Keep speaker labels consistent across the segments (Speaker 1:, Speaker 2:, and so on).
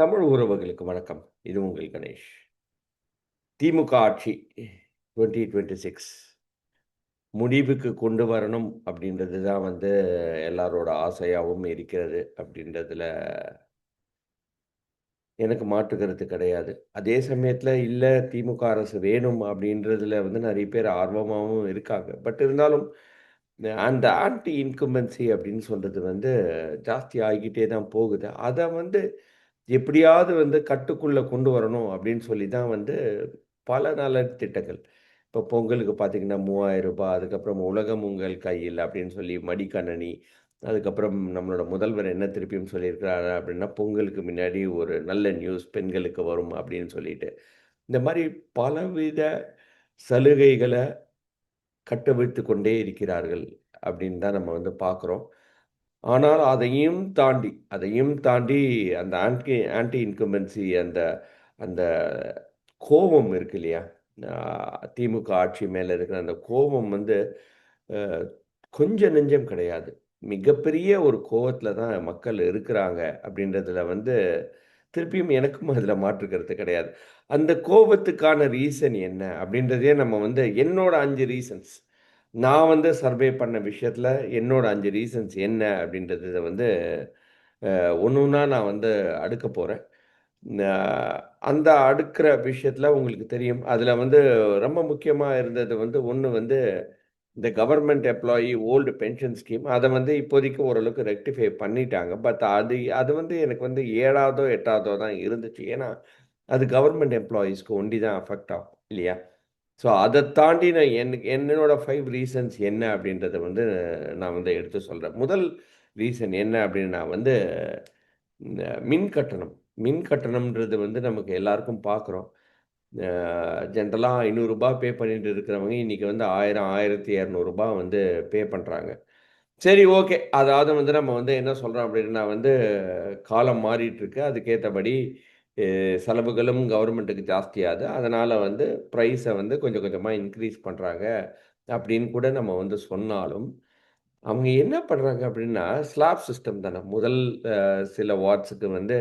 Speaker 1: தமிழ் உறவுகளுக்கு வணக்கம். இது உங்கள் கணேஷ். திமுக ஆட்சி 2026 முடிவுக்கு கொண்டு வரணும் அப்படின்றது தான் வந்து எல்லாரோட ஆசையாகவும் இருக்கிறது அப்படின்றதுல எனக்கு மாற்று கருத்து கிடையாது. அதே சமயத்தில் இல்லை திமுக அரசு வேணும் அப்படின்றதுல வந்து நிறைய பேர் ஆர்வமாகவும் இருக்காங்க. பட் இருந்தாலும் அந்த ஆன்டி இன்கம்பன்சி அப்படின்னு சொல்கிறது வந்து ஜாஸ்தி ஆகிக்கிட்டே தான் போகுது. அதை வந்து எப்படியாவது வந்து கட்டுக்குள்ளே கொண்டு வரணும் அப்படின்னு சொல்லி தான் வந்து பல நலத்திட்டங்கள். இப்போ பொங்கலுக்கு பார்த்தீங்கன்னா மூவாயிரம் ரூபாய் அதுக்கப்புறம் உலகம் உங்கள் கையில் அப்படின்னு சொல்லி மடிக்கணனி, அதுக்கப்புறம் நம்மளோட முதல்வர் என்ன திருப்பியும் சொல்லியிருக்கிறாரு அப்படின்னா, பொங்கலுக்கு முன்னாடி ஒரு நல்ல நியூஸ் பெண்களுக்கு வரும் அப்படின்னு சொல்லிட்டு. இந்த மாதிரி பலவித சலுகைகளை கட்டவிழ்த்து கொண்டே இருக்கிறார்கள் அப்படின்னு தான் நம்ம வந்து பார்க்குறோம். ஆனால் அதையும் தாண்டி அதையும் தாண்டி அந்த ஆன்டி ஆன்டி இன்கம்பன்சி அந்த அந்த கோவம் இருக்கு இல்லையா? திமுக ஆட்சி மேலே இருக்கிற அந்த கோபம் வந்து கொஞ்சம் நெஞ்சம் கிடையாது. மிகப்பெரிய ஒரு கோபத்தில் தான் மக்கள் இருக்கிறாங்க அப்படின்றதுல வந்து திருப்பியும் எனக்கும் அதில் மாற்றுக்கிறது கிடையாது. அந்த கோவத்துக்கான ரீசன் என்ன அப்படின்றதே நம்ம வந்து என்னோட அஞ்சு ரீசன்ஸ் நான் வந்து சர்வே பண்ண விஷயத்தில் என்னோட அஞ்சு ரீசன்ஸ் என்ன அப்படின்றத வந்து ஒன்று ஒன்றா நான் வந்து அடுக்க போகிறேன் அந்த அடுக்கிற விஷயத்தில் உங்களுக்கு தெரியும். அதில் வந்து ரொம்ப முக்கியமாக இருந்தது வந்து ஒன்று வந்து இந்த government employee old pension scheme. அதை வந்து இப்போதைக்கு ஓரளவுக்கு ரெக்டிஃபை பண்ணிட்டாங்க. பட் அது அது வந்து எனக்கு வந்து 7வதோ, 8வதோ தான் இருந்துச்சு. ஏன்னா, அது கவர்மெண்ட் எம்ப்ளாயீஸ்க்கு ஒண்டி தான் அஃபெக்ட் ஆகும் இல்லையா? ஸோ அதை தாண்டி நான் என் என்னோட ஃபைவ் ரீசன்ஸ் என்ன அப்படின்றத வந்து நான் வந்து எடுத்து சொல்கிறேன் முதல் ரீசன் என்ன அப்படின்னு நான் வந்து இந்த மின் கட்டணம். மின் கட்டணம்ன்றது வந்து நமக்கு எல்லாருக்கும் பார்க்குறோம். ஜென்ரலாக ஐநூறுரூபா பே பண்ணிட்டு இருக்கிறவங்க இன்னைக்கு வந்து ஆயிரம் ஆயிரத்தி இரநூறுபா வந்து பே பண்ணுறாங்க சரி ஓகே. அதாவது வந்து நம்ம வந்து என்ன சொல்கிறோம் அப்படின்னா வந்து காலம் மாறிட்டுருக்கு அதுக்கேற்றபடி செலவுகளும் கவர்மெண்ட்டுக்கு ஜாஸ்தியாது அதனால் வந்து ப்ரைஸை வந்து கொஞ்சம் கொஞ்சமாக இன்க்ரீஸ் பண்ணுறாங்க அப்படின்னு கூட நம்ம வந்து சொன்னாலும், அவங்க என்ன பண்ணுறாங்க அப்படின்னா ஸ்லாப் சிஸ்டம் தானே. முதல் சில வாட்ஸுக்கு வந்து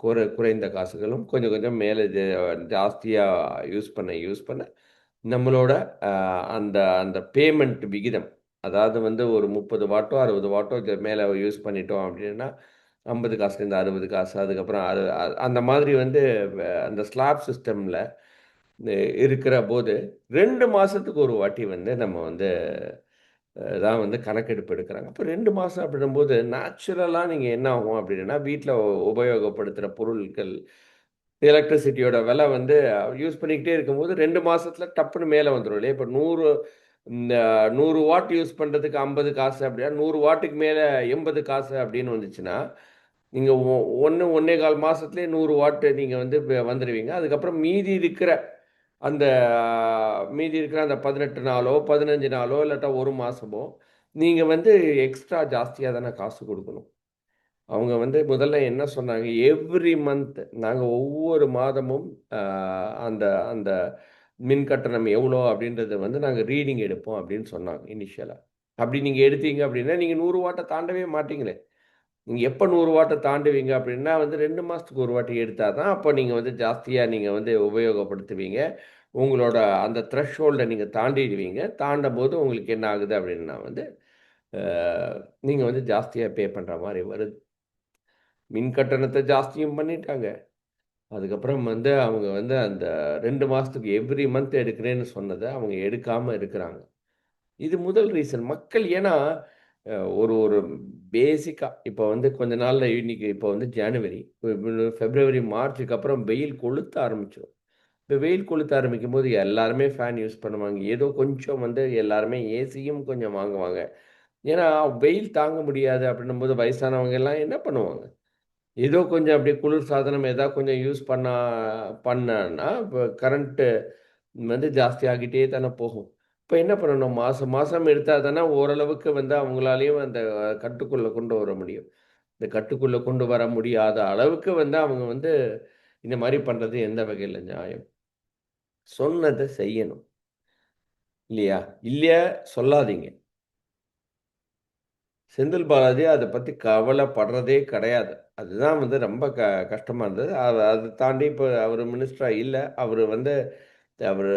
Speaker 1: குறை குறைந்த காசுகளும் கொஞ்சம் கொஞ்சம் மேலே ஜாஸ்தியாக யூஸ் பண்ண யூஸ் பண்ண நம்மளோட அந்த அந்த பேமெண்ட் விகிதம் அதாவது வந்து ஒரு 30 வாட்டோ, 60 வாட்டோ மேலே யூஸ் பண்ணிட்டோம் அப்படின்னா 50 காசுலேருந்து 60 காசு அதுக்கப்புறம் அறு அந்த மாதிரி வந்து அந்த ஸ்லாப் சிஸ்டமில் இருக்கிற போது ரெண்டு மாதத்துக்கு ஒரு வாட்டி வந்து நம்ம வந்து தான் வந்து கணக்கெடுப்பு எடுக்கிறாங்க அப்போ ரெண்டு மாதம் அப்படின்னும்போது நேச்சுரலாக நீங்கள் என்ன ஆகும் அப்படின்னா, வீட்டில் உபயோகப்படுத்துகிற பொருட்கள் எலக்ட்ரிசிட்டியோட விலை வந்து யூஸ் பண்ணிக்கிட்டே இருக்கும்போது ரெண்டு மாதத்தில் டப்புன்னு மேலே வந்துடும் இல்லையா? இப்போ நூறு இந்த நூறு வாட் யூஸ் பண்ணுறதுக்கு ஐம்பது காசு அப்படின்னா நூறு வாட்டுக்கு மேலே எண்பது காசு அப்படின்னு வந்துச்சுன்னா, நீங்கள் ஒ 1 1 1/4 மாசத்துலயே 100 வாட் நீங்க வந்து வந்துடுவீங்க அதுக்கப்புறம் மீதி இருக்கிற அந்த மீதி இருக்கிற அந்த 18 நாளோ, 15 நாளோ இல்லாட்டா ஒரு மாதமோ நீங்கள் வந்து எக்ஸ்ட்ரா ஜாஸ்தியாக தானே காசு கொடுக்கணும். அவங்க வந்து முதல்ல என்ன சொன்னாங்க, எவ்ரி மந்த் நாங்கள் ஒவ்வொரு மாதமும் அந்த அந்த மின் கட்டணம் எவ்வளோ அப்படின்றத வந்து நாங்கள் ரீடிங் எடுப்போம் அப்படின்னு சொன்னாங்க இனிஷியலாக அப்படி நீங்கள் எடுத்தீங்க அப்படின்னா, நீங்கள் நூறு வாட்டை தாண்டவே மாட்டீங்களே. நீங்கள் எப்போ நூறு வாட்டை தாண்டுவீங்க அப்படின்னா வந்து ரெண்டு மாதத்துக்கு ஒரு வாட்டி எடுத்தால் தான், அப்போ நீங்கள் வந்து ஜாஸ்தியாக நீங்கள் வந்து உபயோகப்படுத்துவீங்க. உங்களோட அந்த த்ரெஷ்ஹோல்டை நீங்கள் தாண்டிடுவீங்க. தாண்டும் போது உங்களுக்கு என்ன ஆகுது அப்படின்னா வந்து, நீங்கள் வந்து ஜாஸ்தியாக பே பண்ணுற மாதிரி வருது. மின் கட்டணத்தை ஜாஸ்தியும் பண்ணிட்டாங்க. அதுக்கப்புறம் வந்து அவங்க வந்து அந்த ரெண்டு மாதத்துக்கு எவ்ரி மந்த் எடுக்கிறேன்னு சொன்னதை அவங்க எடுக்காமல் இருக்கிறாங்க. இது முதல் ரீசன். மக்கள் ஏன்னா, ஒரு ஒரு பேசிக்காக இப்போ வந்து கொஞ்ச நாளில் இன்னைக்கு இப்போ வந்து ஜனவரி, ஃபெப்ரவரி மார்ச்சுக்கு அப்புறம் வெயில் கொளுத்த ஆரம்பிச்சிடும் இப்போ வெயில் கொளுத்த ஆரம்பிக்கும்போது எல்லாருமே ஃபேன் யூஸ் பண்ணுவாங்க. ஏதோ கொஞ்சம் வந்து எல்லாருமே ஏசியும் கொஞ்சம் வாங்குவாங்க. ஏன்னா, வெயில் தாங்க முடியாது அப்படின்னும் போது வயசானவங்க எல்லாம் என்ன பண்ணுவாங்க? ஏதோ கொஞ்சம் அப்படியே குளிர் சாதனம் ஏதாவது கொஞ்சம் யூஸ் பண்ணா பண்ணன்னா இப்போ கரண்ட்டு வந்து ஜாஸ்தியாகிட்டே தானே போகும். இப்ப என்ன பண்ணணும்? மாசம் மாசம் எடுத்தால் தானே ஓரளவுக்கு வந்து அவங்களாலயும் அந்த கட்டுக்குள்ள கொண்டு வர முடியும். இந்த கட்டுக்குள்ளே கொண்டு வர முடியாத அளவுக்கு வந்து அவங்க வந்து இந்த மாதிரி பண்றது எந்த வகையில நியாயம்? சொன்னதை செய்யணும். இல்லையா? இல்லையா சொல்லாதீங்க. செந்தில் பாலாஜி அதை பத்தி கவலைப்படுறதே கிடையாது. அதுதான் வந்து ரொம்ப க கஷ்டமா இருந்தது. அதை அதை தாண்டி இப்ப அவர் மினிஸ்டரா இல்ல. அவர் வந்து அவர்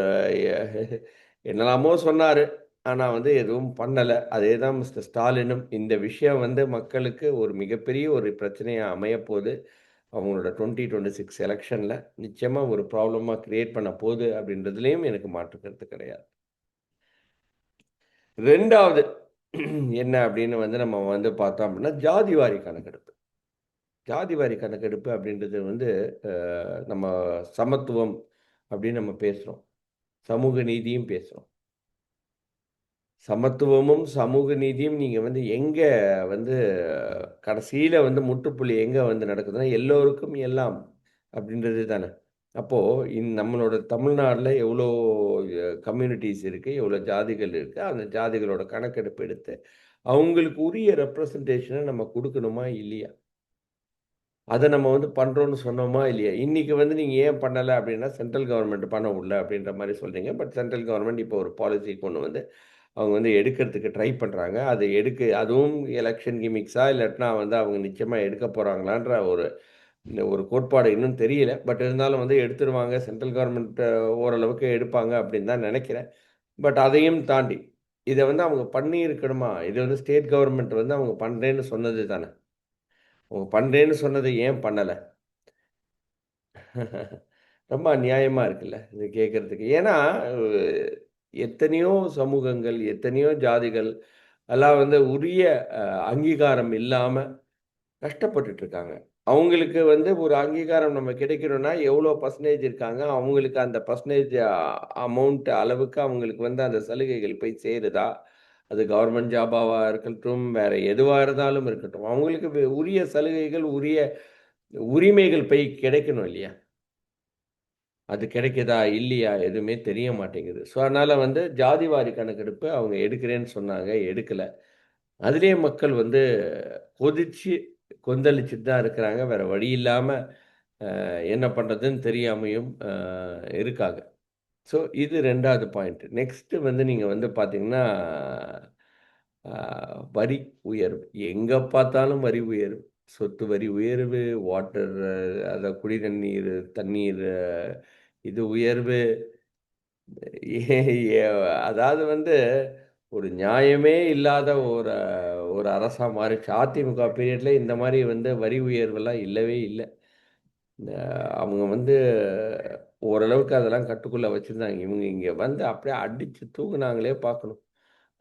Speaker 1: என்னெல்லாமோ என்னலாமோ ஆனால் வந்து எதுவும் பண்ணலை அதே தான் மிஸ்டர் ஸ்டாலினும். இந்த விஷயம் வந்து மக்களுக்கு ஒரு மிகப்பெரிய ஒரு பிரச்சனையாக அமையப்போகுது அவங்களோட டுவெண்ட்டி டுவெண்ட்டி சிக்ஸ் எலெக்ஷனில் நிச்சயமாக ஒரு ப்ராப்ளமாக க்ரியேட் பண்ண போது அப்படின்றதுலேயும் எனக்கு மாற்று கருத்து கிடையாது. ரெண்டாவது என்ன அப்படின்னு வந்து நம்ம வந்து பார்த்தோம் அப்படின்னா, ஜாதி வாரி கணக்கெடுப்பு. ஜாதி வாரி கணக்கெடுப்பு அப்படின்றது வந்து நம்ம சமத்துவம் அப்படின்னு நம்ம பேசுகிறோம் சமூக நீதியும் பேசுகிறோம் சமத்துவமும், சமூக நீதியும் நீங்கள் வந்து எங்கே வந்து கடைசியில் வந்து முற்றுப்புள்ளி எங்கே வந்து நடக்குதுன்னா, எல்லோருக்கும் எல்லாம் அப்படின்றது தானே. அப்போது இந் நம்மளோட தமிழ்நாட்டில் எவ்வளோ கம்யூனிட்டிஸ் இருக்குது எவ்வளோ ஜாதிகள் இருக்கு. அந்த ஜாதிகளோட கணக்கெடுப்பு எடுத்து, அவங்களுக்கு உரிய ரெப்ரசன்டேஷனை நம்ம கொடுக்கணுமா இல்லையா? அதை நம்ம வந்து பண்ணுறோன்னு சொன்னோமா? இல்லையா? இன்றைக்கி வந்து நீங்கள் ஏன் பண்ணலை அப்படின்னா, சென்ட்ரல் கவர்மெண்ட் பண்ண வுடல அப்படின்ற மாதிரி சொல்கிறீங்க பட் சென்ட்ரல் கவர்மெண்ட் இப்போ ஒரு பாலிசி கொண்டு வந்து, அவங்க வந்து எடுக்கிறதுக்கு ட்ரை பண்ணுறாங்க அது எடுக்க அதுவும் எலெக்ஷன் கிமிக்ஸா இல்லாட்டினா வந்து அவங்க நிச்சயமாக எடுக்க போகிறாங்களான்ற ஒரு இந்த ஒரு கோட்பாடு இன்னும் தெரியல. பட் இருந்தாலும் வந்து எடுத்துருவாங்க. சென்ட்ரல் கவர்மெண்ட் ஓரளவுக்கு எடுப்பாங்க அப்படின்னு தான் நினைக்கிறேன் பட் அதையும் தாண்டி, இதை வந்து அவங்க பண்ணியிருக்கணுமா? இது வந்து ஸ்டேட் கவர்மெண்ட் வந்து அவங்க பண்ணுறேன்னு சொன்னது தானே. பண்ணுறேன்னு சொன்னதை ஏன் பண்ணலை ரொம்ப அநியாயமாக இருக்குல்ல, இது கேட்குறதுக்கு ஏன்னா, எத்தனையோ சமூகங்கள், எத்தனையோ ஜாதிகள் எல்லாம் வந்து உரிய அங்கீகாரம் இல்லாமல் கஷ்டப்பட்டுட்டு இருக்காங்க. அவங்களுக்கு வந்து ஒரு அங்கீகாரம் நம்ம கிடைக்கணும்னா, எவ்வளோ பர்சன்டேஜ் இருக்காங்க? அவங்களுக்கு அந்த பர்சன்டேஜ் அமௌண்ட் அளவுக்கு அவங்களுக்கு வந்து அந்த சலுகைகள் போய் சேருதா? அது கவர்மெண்ட் ஜாபாவாக இருக்கட்டும், வேற எதுவாக இருந்தாலும் இருக்கட்டும். அவங்களுக்கு உரிய சலுகைகள், உரிய உரிமைகள் போய் கிடைக்கணும் இல்லையா? அது கிடைக்குதா? இல்லையா? எதுவுமே தெரிய மாட்டேங்குது. ஸோ, அதனால் வந்து ஜாதி வாரி கணக்கெடுப்பு அவங்க எடுக்கிறேன்னு சொன்னாங்க, எடுக்கலை அதுலேயே மக்கள் வந்து கொதிச்சு, கொந்தளிச்சுட்டு தான் இருக்கிறாங்க. வேற வழி இல்லாமல் என்ன பண்ணுறதுன்னு தெரியாமையும் இருக்காங்க. ஸோ, இது ரெண்டாவது பாயிண்ட். நெக்ஸ்ட்டு வந்து நீங்கள் வந்து பார்த்தீங்கன்னா, வரி உயர்வு. எங்கே பார்த்தாலும் வரி உயர்வு. சொத்து வரி உயர்வு, வாட்டர் அதை குடி தண்ணீர் தண்ணீர் இது உயர்வு. அதாவது வந்து ஒரு நியாயமே இல்லாத ஒரு ஒரு அரசா மாறிடுச்சு. அதிமுக பீரியட்ல இந்த மாதிரி வந்து வரி உயர்வெல்லாம் இல்லவே இல்லை இந்த அவங்க வந்து ஓரளவுக்கு அதெல்லாம் கட்டுக்குள்ளே வச்சுருந்தாங்க இவங்க இங்கே வந்து அப்படியே அடித்து தூக்குனாங்களே பார்க்கணும்.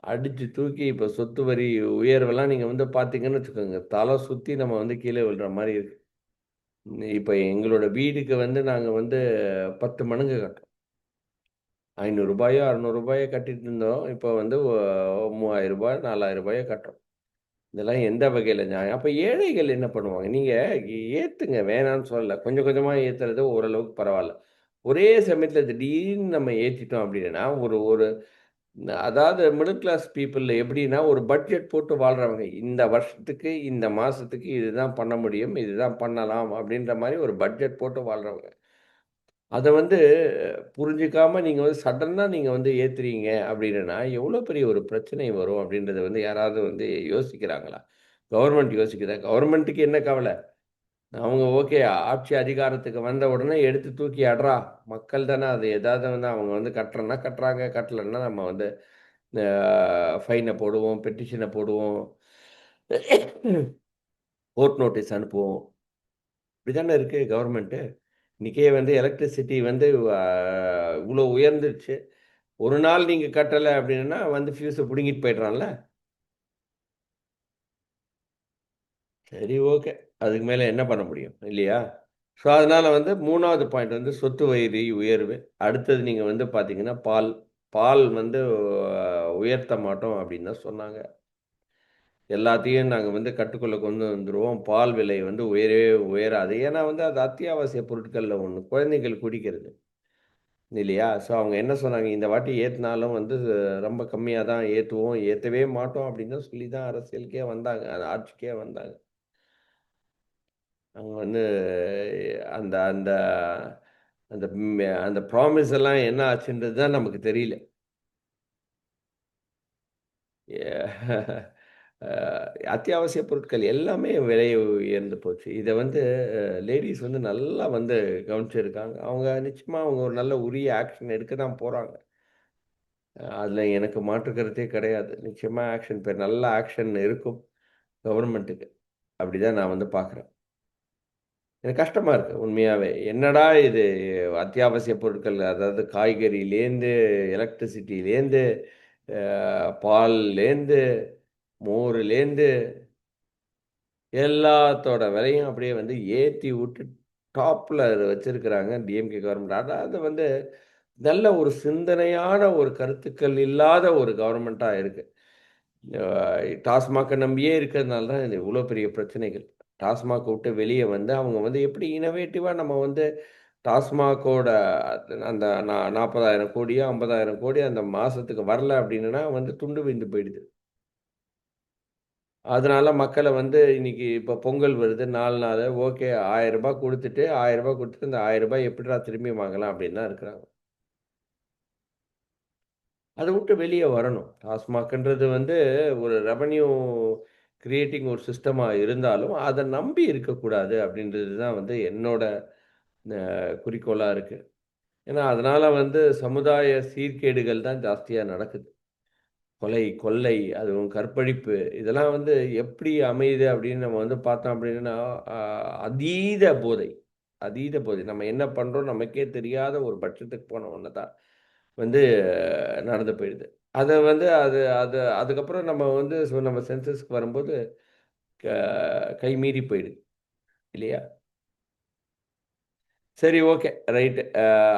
Speaker 1: அடித்து தூக்கி இப்போ சொத்து வரி உயர்வெல்லாம் நீங்கள் வந்து பார்த்தீங்கன்னு வச்சுக்கோங்க, தலை சுற்றி நம்ம வந்து கீழே விழுற மாதிரி இருக்கு. இப்போ எங்களோட வீடுக்கு வந்து நாங்கள் வந்து 10 மடங்கு கட்டுறோம். ஐநூறுரூபாயோ அறநூறுபாயோ கட்டிட்டு இருந்தோம். இப்போ வந்து ஒ ரூ. 3000 ரூ. 4000 கட்டுறோம். இதெல்லாம் எந்த வகையில் நியாயம்? அப்போ ஏழைகள் என்ன பண்ணுவாங்க? நீங்கள் ஏற்றுங்க வேணான்னு சொல்லலை கொஞ்சம் கொஞ்சமாக ஏற்றுறது ஓரளவுக்கு பரவாயில்ல ஒரே சமயத்தில் திடீர்னு நம்ம ஏற்றிட்டோம் அப்படின்னா ஒரு ஒரு அதாவது மிடில் கிளாஸ் பீப்பிள் எப்படின்னா, ஒரு பட்ஜெட் போட்டு வாழ்கிறவங்க இந்த வருஷத்துக்கு, இந்த மாதத்துக்கு இதுதான் பண்ண முடியும். இதுதான் பண்ணலாம் அப்படின்ற மாதிரி ஒரு பட்ஜெட் போட்டு வாழ்றவங்க. அதை வந்து புரிஞ்சிக்காமல் நீங்கள் வந்து சடனாக நீங்கள் வந்து ஏற்றுறீங்க அப்படின்னா எவ்வளோ பெரிய ஒரு பிரச்சனை வரும் அப்படின்றத வந்து யாராவது வந்து யோசிக்கிறாங்களா? கவர்மெண்ட் யோசிக்குதா? கவர்மெண்ட்டுக்கு என்ன கவலை அவங்க ஓகே ஆட்சி அதிகாரத்துக்கு வந்த உடனே எடுத்து தூக்கி அடுறா மக்கள் தானே அது எதாவது வந்து அவங்க வந்து கட்டுறேன்னா கட்டுறாங்க. கட்டலைன்னா நம்ம வந்து ஃபைனை போடுவோம், பெட்டிஷனை போடுவோம். கோர்ட் நோட்டீஸ் அனுப்புவோம். இப்படிதானே இருக்குது கவர்மெண்ட்டு இன்றைக்கே வந்து எலக்ட்ரிசிட்டி வந்து இவ்வளோ உயர்ந்துருச்சு. ஒரு நாள் நீங்கள் கட்டலை அப்படின்னா வந்து ஃபியூஸை பிடுங்கிட்டு போயிடுறான்ல. சரி ஓகே. அதுக்கு மேலே என்ன பண்ண முடியும்? இல்லையா? ஸோ, அதனால் வந்து மூணாவது பாயிண்ட் வந்து சொத்து வயிறு உயர்வு. அடுத்தது நீங்கள் வந்து பார்த்தீங்கன்னா, பால். பால் வந்து உயர்த்த மாட்டோம் அப்படின்னு தான் சொன்னாங்க. எல்லாத்தையும் நாங்கள் வந்து கட்டுக்குள்ள கொண்டு வந்துடுவோம் பால் விலை வந்து உயரவே உயராது. ஏன்னா வந்து அது அத்தியாவசிய பொருட்களில் ஒன்று குழந்தைகள் குடிக்கிறது. இல்லையா? ஸோ, அவங்க என்ன சொன்னாங்க, இந்த வாட்டி ஏற்றினாலும் வந்து ரொம்ப கம்மியாக தான் ஏற்றுவோம் ஏற்றவே மாட்டோம் அப்படின்னு சொல்லி தான் அரசியலுக்கே வந்தாங்க. அது ஆட்சிக்கே வந்தாங்க. அவங்க வந்து அந்த அந்த அந்த அந்த ப்ராமிஸ் எல்லாம் என்ன ஆச்சுன்றது தான் நமக்கு தெரியல. அத்தியாவசிய பொருட்கள் எல்லாமே விலை உயர்ந்து போச்சு. இதை வந்து லேடிஸ் வந்து நல்லா வந்து கவனிச்சிருக்காங்க. அவங்க நிச்சயமாக அவங்க ஒரு நல்ல உரிய ஆக்ஷன் எடுக்க தான் போகிறாங்க அதில் எனக்கு மாற்று கருத்தே கிடையாது. நிச்சயமாக ஆக்ஷன் பேர் நல்ல ஆக்ஷன் இருக்கும் கவர்மெண்ட்டுக்கு. அப்படி தான் நான் வந்து பார்க்குறேன். எனக்கு கஷ்டமா இருக்கு உண்மையாவே. என்னடா இது அத்தியாவசிய பொருட்கள் அதாவது காய்கறிலேருந்து, எலக்ட்ரிசிட்டிலேருந்து, பால்லேருந்து, மோர்லேருந்து எல்லாத்தோட விலையும் அப்படியே வந்து ஏற்றி விட்டு டாப்பில் அத வச்சிருக்கிறாங்க டிஎம்கே கவர்மெண்ட். அதாவது வந்து நல்ல ஒரு சிந்தனையான ஒரு கருத்துக்கள் இல்லாத ஒரு கவர்மெண்ட்டாக இருக்குது டாஸ்மாக நம்பியே இருக்கிறதுனால தான் இது இவ்வளோ பெரிய பிரச்சனைகள். டாஸ்மாக் விட்டு வெளியே வந்து அவங்க வந்து எப்படி இனோவேட்டிவாக நம்ம வந்து டாஸ்மாகோட அந்த நா 40,000 கோடியோ, 50,000 கோடி அந்த மாதத்துக்கு வரல அப்படின்னா வந்து துண்டு விழுந்து போயிடுது. அதனால மக்களை வந்து இன்னைக்கு இப்போ பொங்கல் வருது நாலு நாள் ஓகே ரூ. 1000 குடுத்துட்டு கொடுத்துட்டு 1000 குடுத்துட்டு இந்த ரூ. 1000 திரும்பி வாங்கலாம் அப்படின்னு தான் இருக்கிறாங்க. அதை விட்டு வெளியே வரணும். டாஸ்மாக்ன்றது வந்து ஒரு ரெவன்யூ கிரியேட்டிங் ஒரு சிஸ்டமாக இருந்தாலும், அதை நம்பி இருக்கக்கூடாது அப்படின்றது தான் வந்து என்னோட குறிக்கோளாக இருக்குது ஏன்னா, அதனால் வந்து சமுதாய சீர்கேடுகள் தான் ஜாஸ்தியாக நடக்குது. கொலை, கொள்ளை, அதுவும் கற்பழிப்பு இதெல்லாம் வந்து எப்படி அமையுது அப்படின்னு நம்ம வந்து பார்த்தோம் அப்படின்னா, அதீத போதை. அதீத போதை. நம்ம என்ன பண்ணுறோம் நமக்கே தெரியாத ஒரு பட்சத்துக்கு போன ஒன்று தான் வந்து நடந்து போயிடுது. அதை வந்து அது அது அதுக்கப்புறம் நம்ம வந்து ஸோ நம்ம சென்சஸ்க்கு வரும்போது க கை மீறி போயிடுது. இல்லையா? சரி ஓகே. ரைட்டு.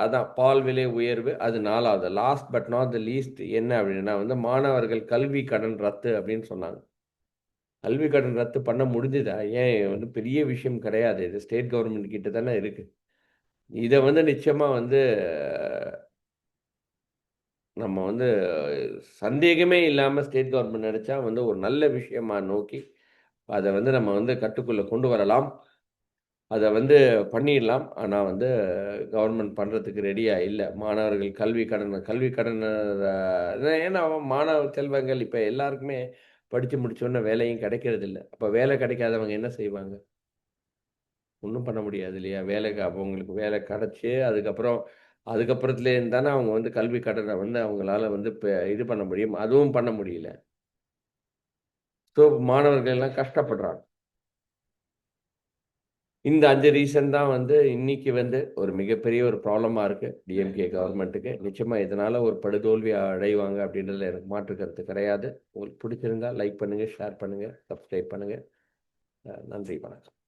Speaker 1: அதான் பால் விலை உயர்வு அது நாலாவது last but not the least என்ன அப்படின்னா வந்து மாணவர்கள் கல்வி கடன் ரத்து அப்படின்னு சொன்னாங்க. கல்வி கடன் ரத்து பண்ண முடிஞ்சுதா? ஏன் வந்து பெரிய விஷயம் கிடையாது. இது ஸ்டேட் கவர்மெண்ட் கிட்ட தானே இருக்குது இதை வந்து நிச்சயமாக வந்து நம்ம வந்து சந்தேகமே இல்லாமல் ஸ்டேட் கவர்மெண்ட் நினச்சா வந்து ஒரு நல்ல விஷயமா நோக்கி அதை வந்து நம்ம வந்து கட்டுக்குள்ளே கொண்டு வரலாம். அதை வந்து பண்ணிடலாம். ஆனால் வந்து கவர்மெண்ட் பண்ணுறதுக்கு ரெடியாக இல்லை மாணவர்கள் கல்வி கடன் கல்வி கடன் ஏன்னா மாணவ செல்வங்கள் இப்போ எல்லாருக்குமே படித்து முடிச்ச வேலையும் வேலையும் கிடைக்கிறதில்ல. அப்போ வேலை கிடைக்காதவங்க என்ன செய்வாங்க? ஒன்றும் பண்ண முடியாது இல்லையா? வேலைக்கு அப்போ அவங்களுக்கு வேலை கிடச்சி அதுக்கப்புறம் அதுக்கப்புறத்துலேருந்து தானே அவங்க வந்து கல்வி கடனை வந்து அவங்களால வந்து இது பண்ண முடியும். அதுவும் பண்ண முடியல. ஸோ மாணவர்கள் எல்லாம் கஷ்டப்படுறாங்க. இந்த அஞ்சு ரீசன் தான் வந்து இன்னைக்கு வந்து ஒரு மிகப்பெரிய ஒரு ப்ராப்ளமாக இருக்குது டிஎம்கே கவர்மெண்ட்டுக்கு. நிச்சயமாக இதனால் ஒரு படுதோல்வி அடைவாங்க அப்படின்றதுல எனக்கு மாற்று கருத்து கிடையாது. உங்களுக்கு பிடிச்சிருந்தா லைக் பண்ணுங்கள் ஷேர் பண்ணுங்கள் சப்ஸ்கிரைப் பண்ணுங்கள் நன்றி, வணக்கம்.